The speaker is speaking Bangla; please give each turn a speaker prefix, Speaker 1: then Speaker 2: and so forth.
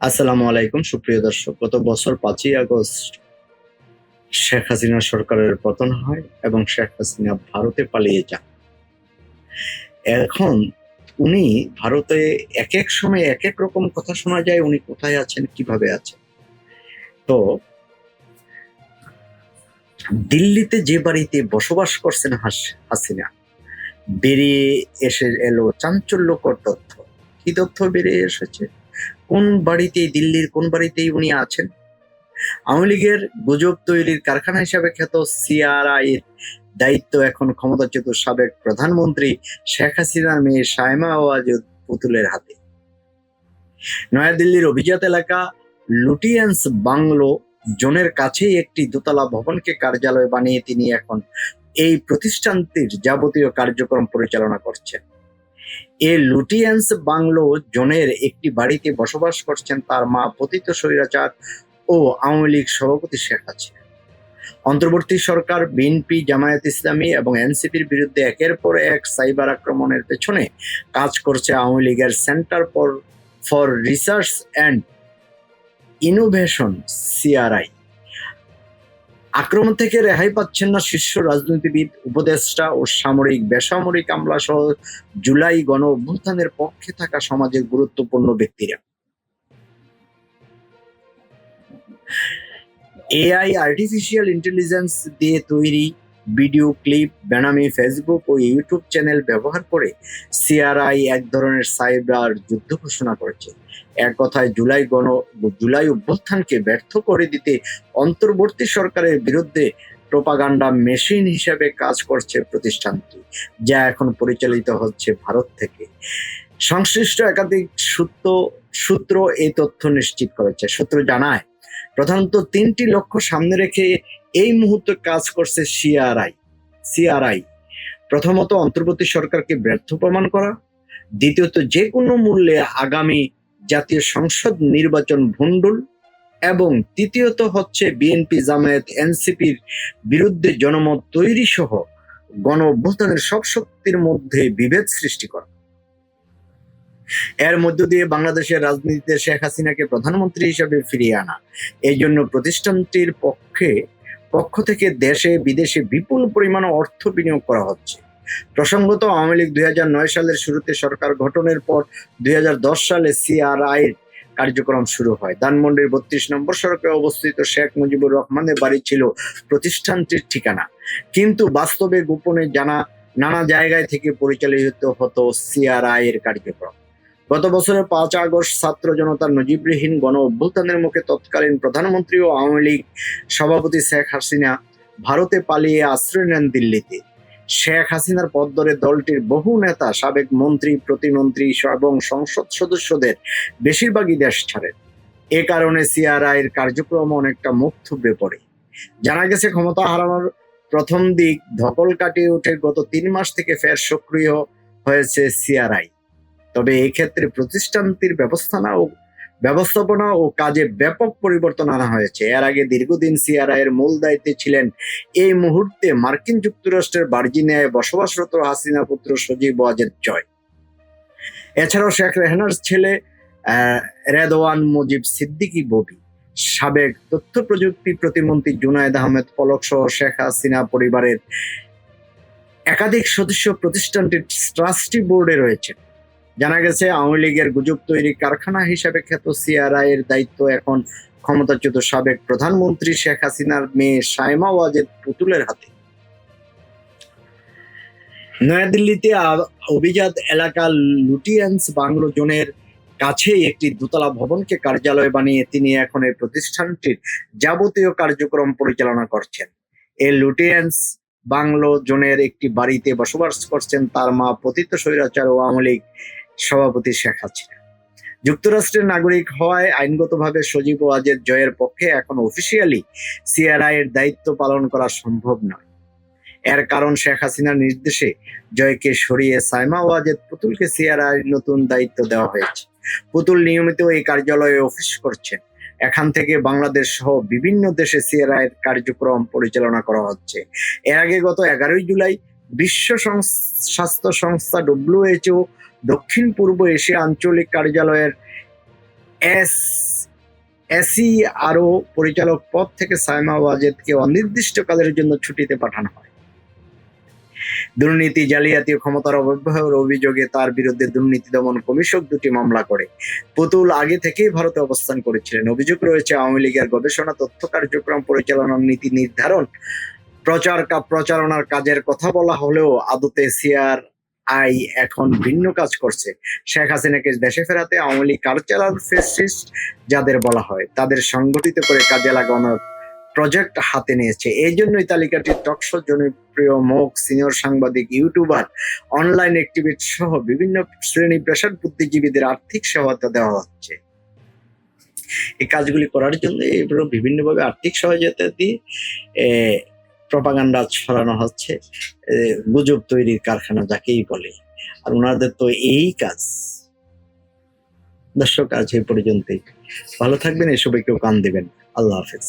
Speaker 1: আসসালামু আলাইকুম, সুপ্রিয় দর্শক। গত বছর পাঁচই আগস্ট শেখ হাসিনা সরকারের পতন হয় এবং শেখ হাসিনা ভারতে পালিয়ে যান। এখন উনি ভারতে এক এক সময় এক এক রকম কথা শোনা যায়, উনি কোথায় আছেন, কীভাবে আছেন? তো দিল্লিতে যে বাড়িতে বসবাস করছেন হাসিনা, বেরিয়ে এসে এলো চাঞ্চল্যকর তথ্য। কি তথ্য বেরিয়ে এসেছে? কোন বাড়িতে দিল্লির কোন বাড়িতেই উনি আছেন? আওয়ামী লীগের গুজব তৈরির কারখানা হিসাবে খ্যাত সিআরআই এর দায়িত্ব এখন ক্ষমতাচ্যুত সাবেক প্রধানমন্ত্রী শেখ হাসিনার মেয়ে সায়মা ওয়াজ পুতুলের হাতে। নয়াদিল্লির অভিজাত এলাকা লুটিয়েন্স বাংলো জোনের কাছেই একটি দোতলা ভবনকে কার্যালয় বানিয়ে তিনি এখন এই প্রতিষ্ঠানটির যাবতীয় কার্যক্রম পরিচালনা করছেন। এ লুটিয়েন্স বাংলো জোনের একটি বাড়িতে বসবাস করছেন তার মা পতিত স্বৈরাচার ও আওয়ামী লীগ সভাপতি শেখ হাসিনা। অন্তর্বর্তী সরকার, বিএনপি, জামায়াত ইসলামী এবং এনসিপির বিরুদ্ধে একের পর এক সাইবার আক্রমণের পেছনে কাজ করছে আওয়ামী লীগের centre for for research and innovation, CRI. আক্রমণ থেকে রেহাই পাচ্ছেন না শীর্ষ রাজনীতিবিদ, উপদেষ্টা ও সামরিক বেসামরিক আমলা সহ জুলাই গণ অভ্যুত্থানের পক্ষে থাকা সমাজের গুরুত্বপূর্ণ ব্যক্তিরা। এআই আর্টিফিশিয়াল ইন্টেলিজেন্স দিয়ে তৈরি ভিডিও, ক্লিপ, বেনামি, ফেসবুক ও ইউটিউব চ্যানেল ব্যবহার করে সিআরআই এক ধরনের সাইবার যুদ্ধ ঘোষণা করেছে। এক কথায়, জুলাই গণ, জুলাই অভ্যুত্থানকে ব্যর্থ করে দিতে অন্তর্বর্তী সরকারের বিরুদ্ধে প্রোপাগান্ডা মেশিন হিসেবে কাজ করছে প্রতিষ্ঠানটি, যা এখন পরিচালিত হচ্ছে ভারত থেকে। সংশ্লিষ্ট একাধিক সূত্র সূত্র এই তথ্য নিশ্চিত করেছে। সূত্র জানায়, প্রধানত তিনটি লক্ষ্য সামনে রেখে এই মুহূর্তে কাজ করছে সিআরআই। সিআরআই। প্রথমত অন্তর্বর্তী সরকারকে ব্যর্থ প্রমাণ করা। দ্বিতীয়ত যে কোনো মূল্যে আগামী জাতীয় সংসদ নির্বাচন ভণ্ডুল। এবং তৃতীয়ত হচ্ছে বিএনপি, জামায়াত, এনসিপির বিরুদ্ধে জনমত তৈরি সহ গণ অভ্যুত্থানের সব শক্তির মধ্যে বিভেদ সৃষ্টি করা। এর মধ্য দিয়ে বাংলাদেশের রাজনীতিতে শেখ হাসিনাকে প্রধানমন্ত্রী হিসেবে ফিরিয়ে আনা। এই জন্য প্রতিষ্ঠানটির পক্ষে পক্ষ থেকে দেশে, বিদেশে বিপুল পরিমাণ অর্থ বিনিয়োগ করা হচ্ছে। প্রসঙ্গত আওয়ামী লীগ দুই হাজার নয় সালের শুরুতে সরকার গঠনের পর দুই হাজার দশ সালে সিআরআই কার্যক্রম শুরু হয়। ধানমন্ডির বত্রিশ নম্বর সড়কে অবস্থিত শেখ মুজিবুর রহমানের বাড়ি ছিল প্রতিষ্ঠানটির ঠিকানা। কিন্তু বাস্তবে গোপনে জানা, নানা জায়গায় থেকে পরিচালিত হতো সিআরআই এর কার্যক্রম। গত বছরের পাঁচ আগস্ট ছাত্র জনতার নজিববিহীন গণ অভ্যুত্থানের মুখে তৎকালীন প্রধানমন্ত্রী ও আওয়ামী লীগ সভাপতি শেখ হাসিনা ভারতে পালিয়ে আশ্রয় নেন দিল্লিতে। শেখ হাসিনার পদ ধরে দলটির বহু নেতা, সাবেক মন্ত্রী, প্রতিমন্ত্রী এবং সংসদ সদস্যদের বেশিরভাগই দেশ ছাড়েন। এ কারণে সিআরআই এর কার্যক্রম অনেকটা মুখ থুবড়ে পড়ে। জানা গেছে, ক্ষমতা হারানোর প্রথম দিক ধকল কাটিয়ে উঠে গত তিন মাস থেকে ফের সক্রিয় হয়েছে সিআরআই। তবে এই ক্ষেত্রে প্রতিষ্ঠানটির ব্যবস্থানা ও ব্যবস্থাপনা ও কাজে ব্যাপক পরিবর্তন আনা হয়েছে। এর আগে দীর্ঘদিন সিআরআই এর মূল দায়িত্বে ছিলেন এই মুহূর্তে মার্কিন যুক্তরাষ্ট্রের ভার্জিনিয়ায় বসবাসরত হাসিনা পুত্র সজীব ওয়াজেদ জয়। এছাড়াও শেখ রেহনার ছেলে রেদওয়ান মুজিব সিদ্দিকী ববি, সাবেক তথ্য প্রযুক্তি প্রতিমন্ত্রী জুনায়দ আহমেদ পলক সহ শেখ হাসিনা পরিবারের একাধিক সদস্য প্রতিষ্ঠানটির ট্রাস্টি বোর্ডে রয়েছে জানা গেছে, আওয়ামী লীগের গুজব তৈরি কারখানা হিসেবে খ্যাত সিআরআই এর দায়িত্ব এখন ক্ষমতাচ্যুত সাবেক প্রধানমন্ত্রী শেখ হাসিনার মেয়ে সাইমা ওয়াজেদ পুতুলের হাতে। নয়াদিল্লিতে অভিজাত এলাকা লুটিয়েন্স বাংলো জোনের কাছেই একটি দোতলা ভবনকে কার্যালয় বানিয়ে তিনি এখন এই প্রতিষ্ঠানটির যাবতীয় কার্যক্রম পরিচালনা করছেন। এই লুটিয়েন্স বাংলো জোনের একটি বাড়িতে বসবাস করছেন তার মা পতিত স্বৈরাচার ও আওয়ামী লীগ। সভাপতি শেখ হাসিনা। যুক্তরাষ্ট্রের নাগরিক হওয়ায় আইনগতভাবে সজীব ওয়াজেদ জয়ের পক্ষে এখন অফিসিয়ালি সিআরআই এর দায়িত্ব পালন করা সম্ভব নয়। এর কারণ শেখ হাসিনার নির্দেশে জয়কে সরিয়ে সাইমা ওয়াজেদ পুতুলকে সিআরআই নতুন দায়িত্ব দেওয়া হয়েছে। পুতুল নিয়মিত এই কার্যালয়ে অফিস করছেন। এখান থেকে বাংলাদেশ সহ বিভিন্ন দেশে সিআরআই এর কার্যক্রম পরিচালনা করা হচ্ছে। এর আগে গত এগারোই জুলাই বিশ্ব স্বাস্থ্য সংস্থা ডব্লিউএইচও দক্ষিণ পূর্ব এশিয়া আঞ্চলিক কার্যালয়ের এস এসি আরও পরিচালক পদ থেকে সাইমা ওয়াজেদকে অনির্দিষ্টকালের জন্য ছুটিতে পাঠানো হয়। দুর্নীতি, জালিয়াতি ক্ষমতার অপব্যয়ের অভিযোগে তার বিরুদ্ধে দুর্নীতি দমন কমিশন দুটি মামলা করে। পুতুল আগে থেকেই ভারতে অবস্থান করেছিলেন। অভিযোগ রয়েছে, আওয়ামী লীগের গবেষণা, তথ্য কার্যক্রম পরিচালনার নীতি নির্ধারণ প্রচার প্রচারণার কাজের কথা বলা হলেও আদতে সিআর আই এখন ভিন্ন কাজ করছে। শেখ হাসিনাকে দেশে ফেরাতে আওয়ামী লীগ কালচারাল ফেসিস্ট যাদের বলা হয়, তাদের সংগঠিত করে কাজে লাগানোর প্রজেক্ট হাতে নিয়েছে। এই জন্যই তালিকাটি টকশো জনপ্রিয়, মুখ, সিনিয়র সাংবাদিক, ইউটিউবার, অনলাইন অ্যাক্টিভিস্ট সহ বিভিন্ন শ্রেণি পেশার বুদ্ধিজীবীদের আর্থিক সহায়তা দেওয়া হচ্ছে। এই কাজগুলি করার জন্য এগুলো বিভিন্নভাবে আর্থিক সহায়তা দিয়ে প্রপাগান্ডা ছড়ানো হচ্ছে গুজব তৈরির কারখানা যাকেই বলে। আর ওনাদের তো এই কাজ। দর্শক, আজ এই পর্যন্তই। ভালো থাকবেন, এসবে কেউ কান দেবেন। আল্লাহ হাফেজ।